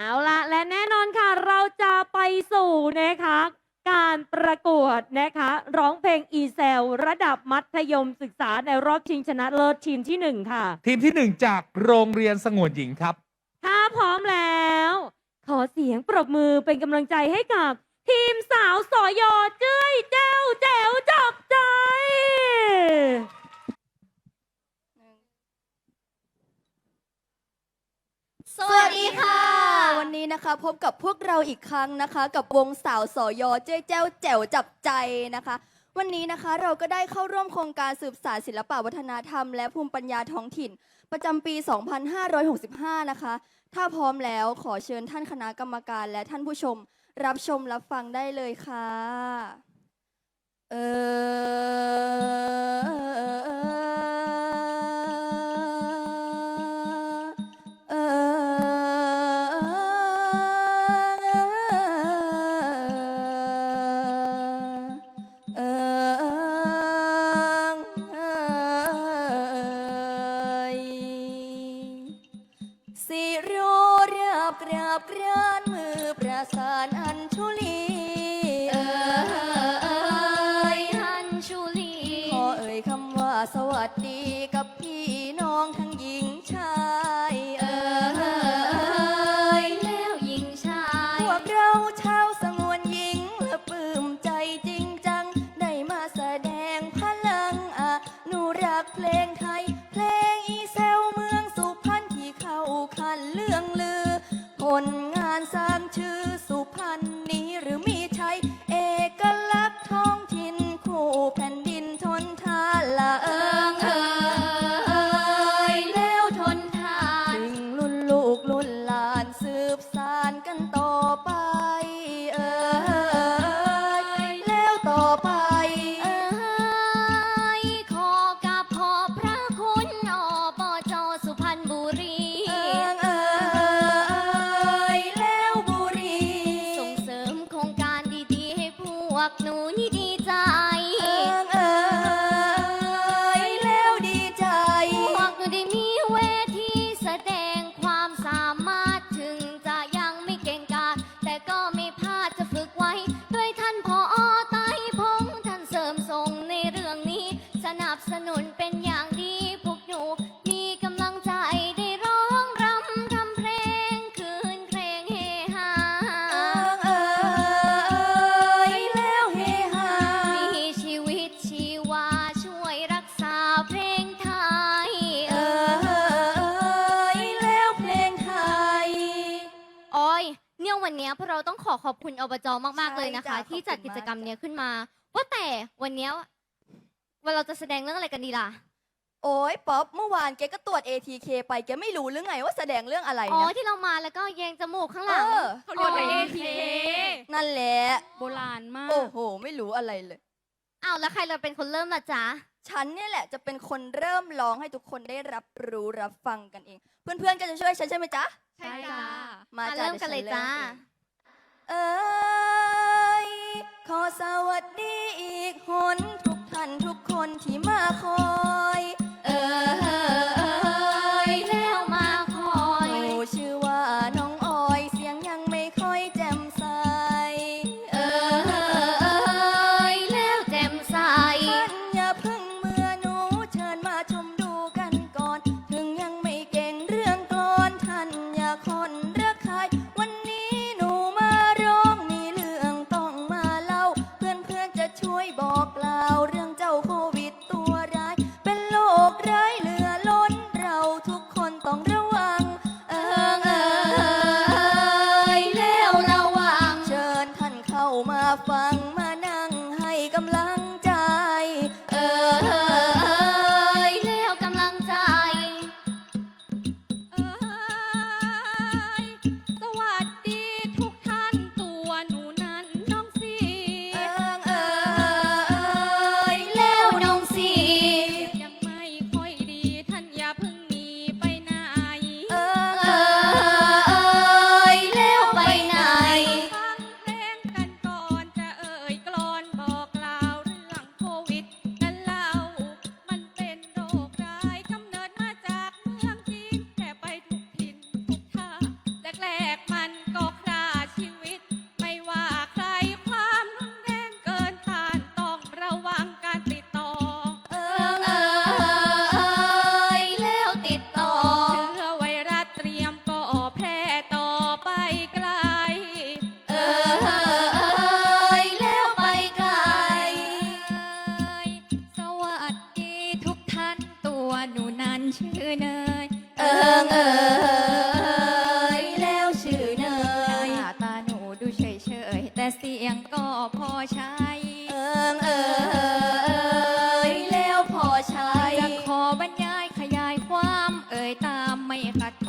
เอาละและแน่นอนค่ะเราจะไปสู่นะคะ การประกวดนะคะ ร้องเพลงอีเซลระดับมัธยมศึกษาในรอบชิงชนะเลิศทีมที่หนึ่งค่ะ ทีมที่หนึ่งจากโรงเรียนสงวนหญิงครับ ถ้าพร้อมแล้ว ขอเสียงปรบมือเป็นกำลังใจให้กับ ทีมสาวสอยอเจ้ยเจ้าแจ๋วจับใจ สวัสดีค่ะ วันนี้นะคะพบกับพวกเราอีกครั้งนะคะ กับวงสาวสอยอเจ้ยแจ้วแจ๋วจับใจนะคะ วันนี้นะคะเราก็ได้เข้าร่วมโครงการสืบสานศิลปวัฒนธรรม และภูมิปัญญาท้องถิ่น ประจำปี 2565 นะคะ ถ้าพร้อมแล้วขอเชิญท่านคณะกรรมการและท่านผู้ชม รับชมรับฟังได้เลยค่ะ เออ กราบกรานมือประสาน ขอขอบคุณอบจมาก ๆ เลยนะคะ ใช่จ้ะที่จัดขอบคุณกิจกรรมมาก เนี้ยขึ้นมา ว่าแต่วันเนี้ยวันเราจะแสดงเรื่องอะไรกันดีล่ะ โอ้ยป๊อปเมื่อวานแกก็ตรวจ ATK ไปแกไม่รู้หรือไงว่าแสดงเรื่องอะไรอ๋อนะที่เรามาแล้วก็แยงจมูกข้างหเอลังอเขาเรียกว่า ATK นั่นแหละโบราณมาก โอ้โห ไม่รู้อะไรเลย อ้าวแล้วใครเราเป็นคนเริ่มล่ะจ๊ะ ฉันเนี่ยแหละจะเป็นคนเริ่มร้องให้ทุกคนได้รับรู้รับฟังกันเอง เพื่อนๆก็จะช่วยฉันใช่ไหมจ๊ะ ใช่จ้า มามาจ้ะเริ่มกันเลยดี๋วฉัจ้าริ่มเอง เอ้ยขอสวัสดีอีกหนทุกท่านทุกคนที่มาคอย เออแล้วมาคอยหนูชื่อว่า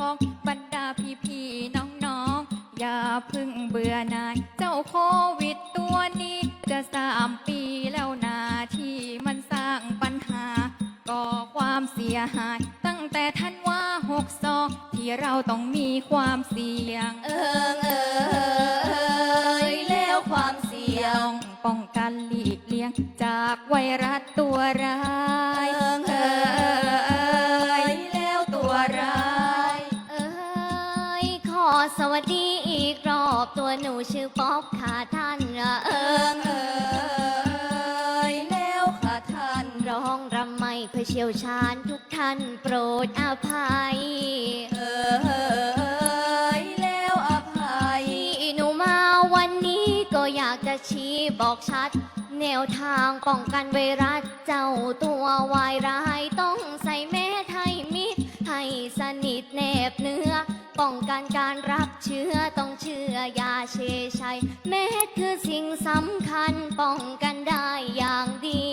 องบรรดาพี่ๆน้องๆองอย่าพึ่งเบื่อหน่ายเจ้าโควิดตัวนี้ จะสามปีแล้วนาที่มันสร้างปัญหาก่อความเสียหาย ตั้งแต่ท่านว่าหกซองที่เราต้องมีความเสี่ยง เอิงเอยแล้วความเสี่ยง ป้องกันหลีกเลี่ยงจากไวรัสตัวร้าเอิงเอย วัสดีอีกรอบตัวหนูชื่อป๊อปค่ะท่านอะเอเอิองเอ่ยแล้วค่ะท่านร้องรำไม่เคยเชี่ยวชาญทุกท่านโปรดอภัย เอ่ยแล้วอภัยที่หนูมาวันนี้ก็อยากจะชี้บอกชัด แนวทางป้องกันไวรัสเจ้าตัววายร้ายต้องใส่แมสให้มิด ให้สนิทแนบเนื้อ ป้องกันการรับเชื้อต้องเชื่อยาเชชัยเม็ดคือสิ่งสำคัญป้องกันได้อย่างดี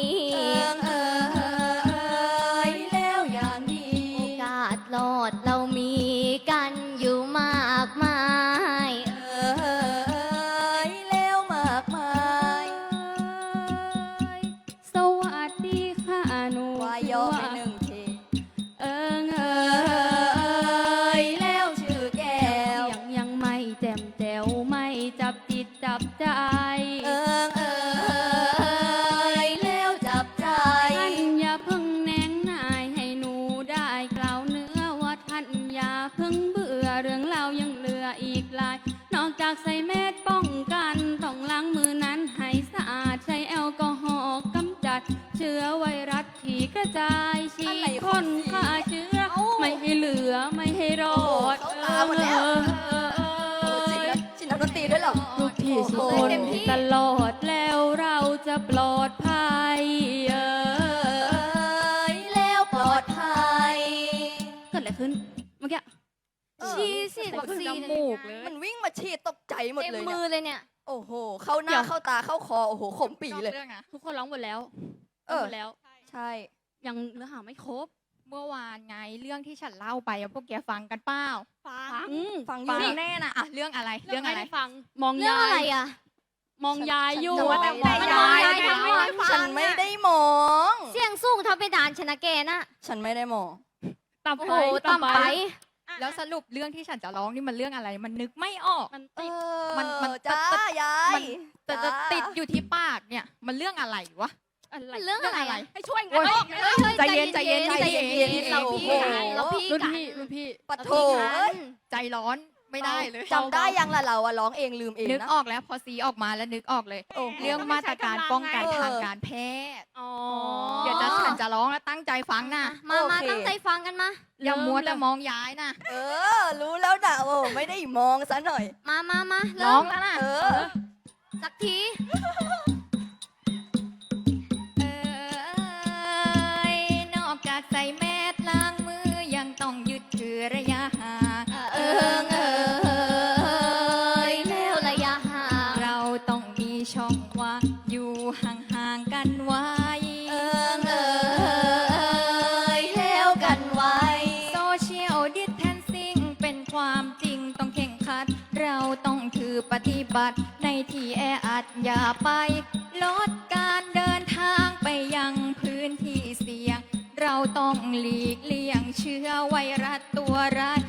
นอกจากใส่แมสป้องกัน ต้องล้างมือนั้นให้สะอาด ใช้แอลกอฮอล์กำจัด เชื้อไวรัสที่กระจายฉีอะไรดขพ่องนพี่ฆ่าเชื้อเอ้าไม่ให้เหลือไม่ให้รอดโอ้โหเข้าตาหมดแล้ว เออเออเอโอ้อจินจินนักดนตรีด้วยเหรอลูกพี่สุโอ้คโหนตลอดแล้วเราจะปลอดภัยเอเอ่อย เออชี้สิวัคซีนจมูกเลยมันวิ่งมาฉีดตกใจหมดเต็มเลยมืเนี่อยเลยเนี่ย โอ้โห เข้าหเดี๋น้ายว เข้าตาเข้าคอ โอ้โหขมปีเลยเรื่องอะทุกคนร้องหมดแล้วเออหมดแล้ว ใช่ ยังเนื้อหาไม่ครบเมื่อวานไงเรื่องที่ฉันเล่าไปอะพวกแกฟังกันเปล่าฟังฟังอฟัยู่งแน่นะอะเรื่องอะไรเรื่องอะไรให้ฟัง มองเรื่องยาอะไรยอะ มองยายอยู่ฉันจะว่าแต่มันมองยายทั้งวันฉันไม่ได้มอง เสียงสูงเท่าไปดานชนะแกน่ะ ฉันไม่ได้มอง ต่ำโอ้ไปโหต่ำไป แล้วสรุปเรื่องที่ฉันจะร้องนี่มันเรื่องอะไร มันนึกไม่ออก มันเอติดอมันมันจ้าแต่ยายมันแต่จะจ้าติดอยู่ที่ปากเนี่ย มันเรื่องอะไรวะอะไรเรื่องอะไรอะให้ช่วยโอ๊งานยออกใจเย็นใจเย็นใจเย็นเราพี่กันเราพี่รุ่นกันพี่รุ่นพี่ปะโถเราพี่กัเอ้ยนใจร้อนไม่ได้เลยจำได้ยังล่ะเราอะร้องเองลืมเองนึกนะออกแล้วพอซีออกมาแล้วนึกออกเลยโอ้โหเรื่องมาตรการป้องกันเออทางการแพทย์อ๋อ เดี๋ยวจะฉันจะร้องแล้วตั้งใจฟังนะมามาโอเค ตั้งใจฟังกันมาอย่ามัวแต่มองย้ายนะเออ รู้แล้วนะโอ้ไม่ได้มองซะหน่อย มามามาร้เริ่องมแล้วนะเออ สักทีือปฏิบัติในที่แออัดอย่าไป ลดการเดินทางไปยังพื้นที่เสี่ยง เราต้องหลีกเลี่ยงเชื้อไวรัสตัวร้าย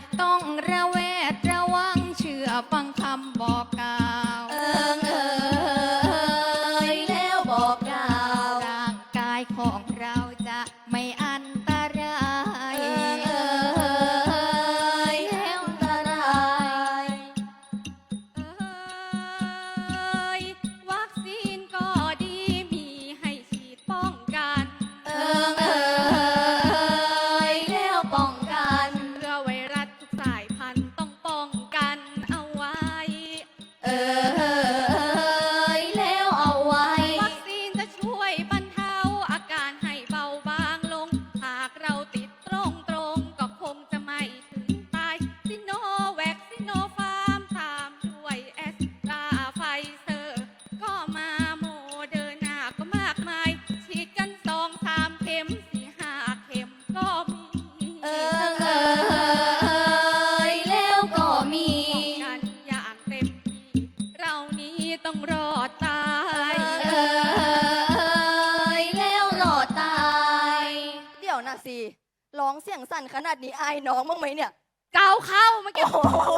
ขนาดนี้อายน้องบ้างไหมเนี่ย เกาเข้าเมื่อกี้โอ้โห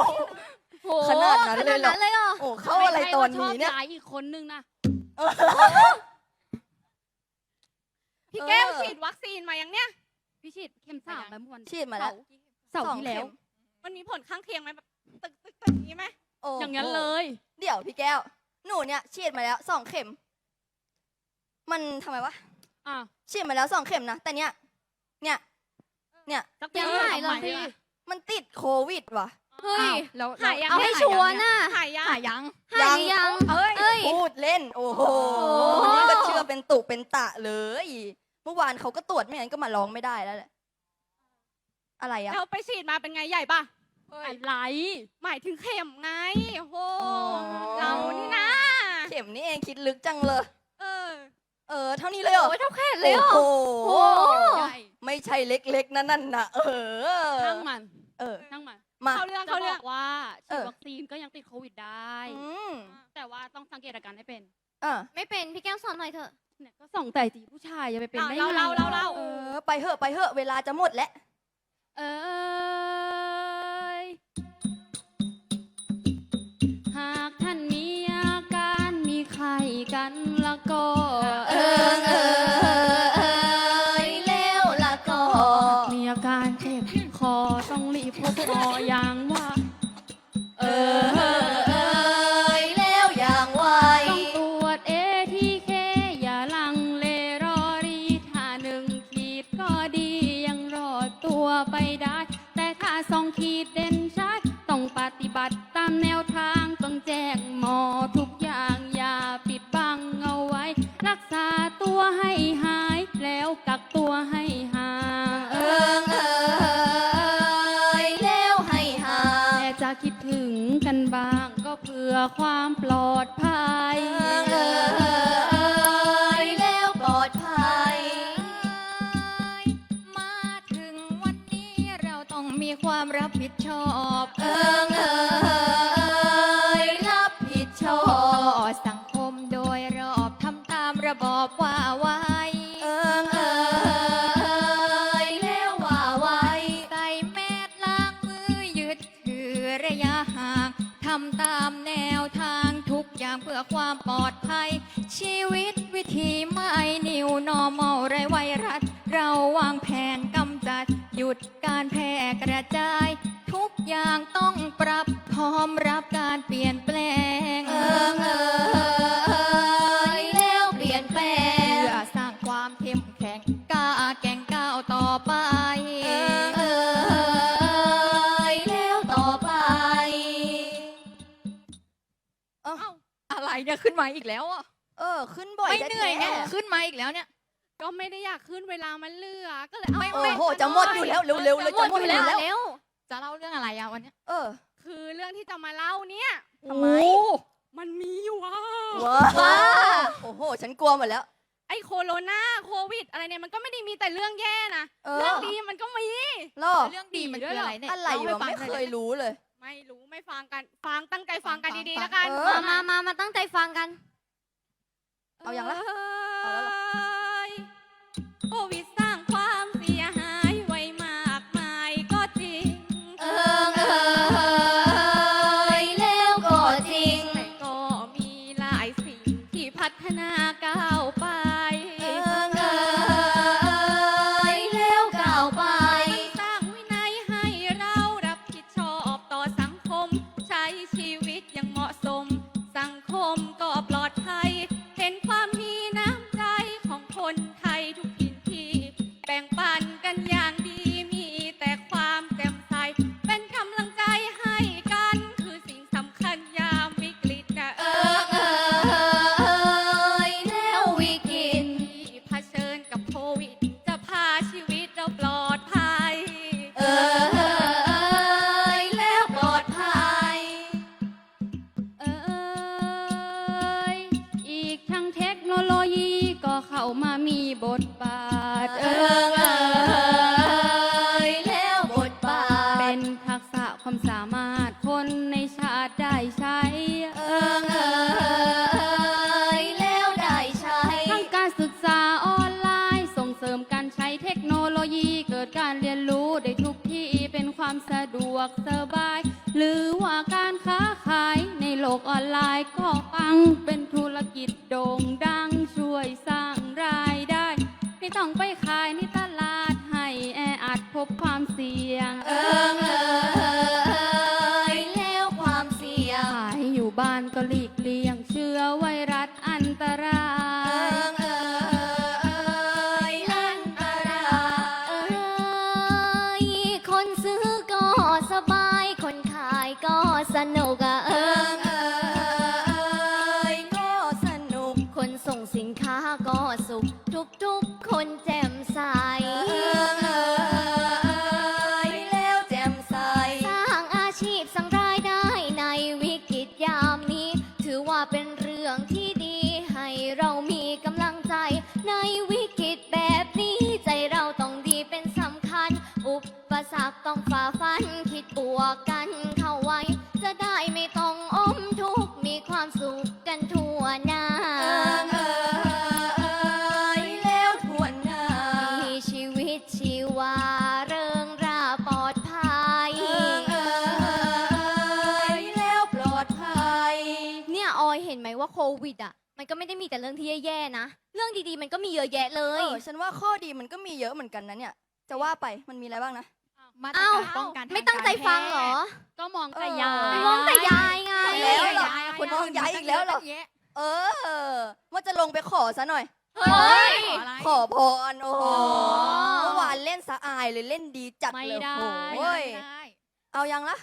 โหขนาดนั้นเลยเหรอ ขนาดนั้นเลยเหรอโอ้เข้าอะไรตอนนี้เนี่ยไม่ใช่ว่าชอบย้ายอีกคนนึงนะเออ พี่แก้วเออ ฉีดวัคซีนมายังเนี่ย พี่ฉีดเข็มสามแล้วเมื่อวันฉีดมาแล้ว เสาร์สองที่แล้วเข็มมันมีผลข้างเคียงไหมแบบตึกตึกตึกอย่างนี้ไหมโอ้อย่างนั้นเลย เดี๋ยวพี่แก้ว หนูเนี่ยฉีดมาแล้วสองเข็ม มันทำไมวะ อะฉีดมาแล้วสองเข็มนะ แต่เนี่ย เนี่ย เนี่ยสักยังทีหายเลยทำสิล่ะมันติดโควิดว่ะ เฮ้ย แล้วหายยังเอาให้ชัวร์น่ะ หายยังหายังหายหรือยัง เอ้ยเอ้ย พูดเล่น โอ้โหโอ้ นี่ก็เชื่อเป็นตุเป็นตะเลย เมื่อวานเขาก็ตรวจไม่งั้นก็มาร้องไม่ได้แล้วแหละอะไรอะแล้วไปฉีดมาเป็นไงใหญ่ปะเฮ้ยอะไร หมายถึงเข็มไงโอ้โหอ๋อเรานี่นะ เข็มนี่เองคิดลึกจังเลย เออ เออเท่านี้เลยเหรอโอ้ยเท่าแขนเลยเหรอ โอ้โหโอ้โหใหญ่ไม่ใช่เล็กๆนะนั่นนะเออช่างมันเออช่างมัน มา เขาเรื่องเขาเรื่องว่าเอฉีดอ วัคซีนก็ยังติดโควิดได้ อืมแต่ว่าต้องสังเกตอาการให้เป็น อะไม่เป็นพี่แก้วสอนหน่อยเถอะ เนี่ยก็ส่องแต่จีผู้ชายจะไปเป็นได้ไงเราเราเรา เออ ไปเหอะไปเหอะเวลาจะหมดแล้ว เอ้ยหากท่านมีอา ใครกันแล้วก็เออเออ มีความรับผิดชอบ เออเออเอยรับผิดชอต่บอสังคมโดยรอบทำตามระบอบว่าไว้เออเออเอยแล้วว่าไว้ใส่แมสล้างมือยึดถือระยะห่างทำตามแนวทางทุกอย่างเพื่อความปลอดภัย ชีวิตวิธีไม่นิวนอมอไอีกแล้วอะเออ ขึ้นบ่อยไม่เหนื่อยไงแท้ๆขึ้นมาอีกแล้วเนี่ย ก็ไม่ได้อยากขึ้นเวลามันเหลือ ก็เลยเอาไม่โอ้โหจะหมดอยู่แล้วเร็วๆเลยหมจะดหมอดยู่อยู่แล้วแล้วเร็วจะเล่าเรื่องอะไรอะวันเนี้ยเออ คือเรื่องที่จะมาเล่าเนี่ยทำไม โอ้มันมีอยู่อะว้าโอ้โห ฉันกลัวหมดแล้ว ไอ้โคโรนาโควิด อะไรเนี่ยมันก็ไม่ได้มีแต่เรื่องแย่นะเออ เรื่องดีมันก็มี หรอเรื่องดีมันคืออะไรเนี่ยอะไรเล่าให้วะฟังไม่หน่เคอยยรู้เลย ไม่รู้ไม่ฟังกัน ฟังตั้งใจฟังกันฟังดีฟังๆแล้วกัน เออ มามามามาตั้งใจฟังกัน เอาอย่างละเเอาแล้วเหรออ้ยโควิดสร้า วกกันเข้าไว้ จะได้ไม่ต้องอมทุกข์มีความสุขกันทั่วหน้า เอิงเอยแล้วทวนหน้ามีชีวิตชีวาเริงราปลอดภัย เอิงเอยแล้วปลอดภัย เนี่ยออยเห็นไหมว่าโควิดอะ มันก็ไม่ได้มีแต่เรื่องที่แย่ๆนะ เรื่องดีๆมันก็มีเยอะแยะเลเอย อฉันว่าข้อดีมันก็มีเยอะเหมือนกันนะเนี่ย จะว่าไปมันมีอะไรบ้างนะ มาตรเอ้าการป้องกันไม่ตั้งใจฟังเหรอ ก็มองแต่เออยาย มองแต่ยายไงหมดแล้วเหรอคุณมองย้ายอีกแล้วเหรอ เออ ว่าจะลงไปขอซะหน่อย เฮ้ย ขอพรโอ้โหอ๋อเมื่อวานเล่นสะอายเลยเล่นดีจัดไม่เลยได้โอ้ยเอายังละ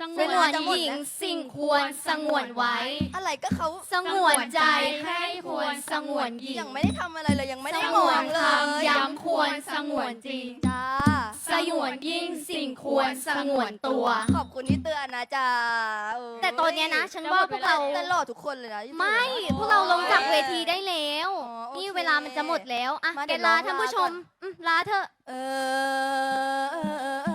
สงสวนงวนจะหมดหญิงแล้วสิ่งควรสงวนไว้ อะไรก็เขาสงวนใจใครควรสงวนหญิงยังไม่ได้ทำอะไรเลยยังไม่ได้สมงอวนงเลคยำย้ำควรสงวนจริง จ้าสงวนยิ่งสิ่งควรสงวนตัว ขอบคุณที่เตือนนะจ้าเออแต่ตอนเนี้ยนะ ฉันว่าพวกเรา แต่หล่อทุกคนเลยนะที่เตือน ไม่นะพวกเราลงจากเวทีได้แล้ว อ๋อโอเคนี่เวลามันจะหมดแล้ว อะมาแกเดี๋ยวลาลองท่านผู้ลาชก่อมนอืมลาเถอะ เออเออเออเอ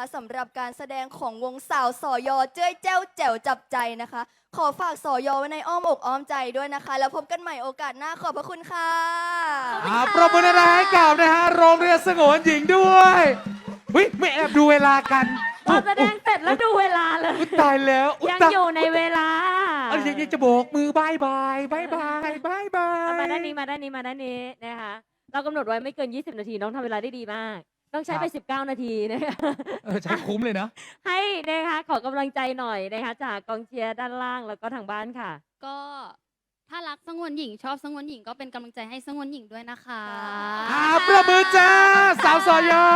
นะคะสำหรับการแสดงของวงสาวสอยอเจ้ยแจ้วแจ๋วจับใจนะคะ ขอฝากสอยอไว้ในอ้อมอกอ้อมใจด้วยนะคะ แล้วพบกันใหม่โอกาสหน้าขอบพระคุณค่ะอ่าปรบมือนะให้กับนะฮะโรงเรียนสงวนหญิงด้วยเฮ้ยไม่แอบดูเวลากันพอแสดงเสร็จแล้วดูเวลาเลย อุ๊ยตายแล้วอุ๊ยังตาอยู่ในเวลาเอ้ยยังยังจะโบกมือบายบายบายบายบายบาเอายมาด้านนี้มาด้านนี้มาด้านนี้นะคะ เรากำหนดไว้ไม่เกิน 20 นาทีน้องทำเวลาได้ดีมาก ต้องใช้ไป 19 นาทีนะคะเออใช้คุ้มเลยนะ ให้นะคะขอกำลังใจหน่อยนะคะจากกองเชียร์ด้านล่างแล้วก็ทางบ้านค่ะ ก็ถ้ารักสงวนหญิงชอบสงวนหญิงก็เป็นกำลังใจให้สงวนหญิงด้วยนะคะ อ่าประมือจ้า สาวสอยอ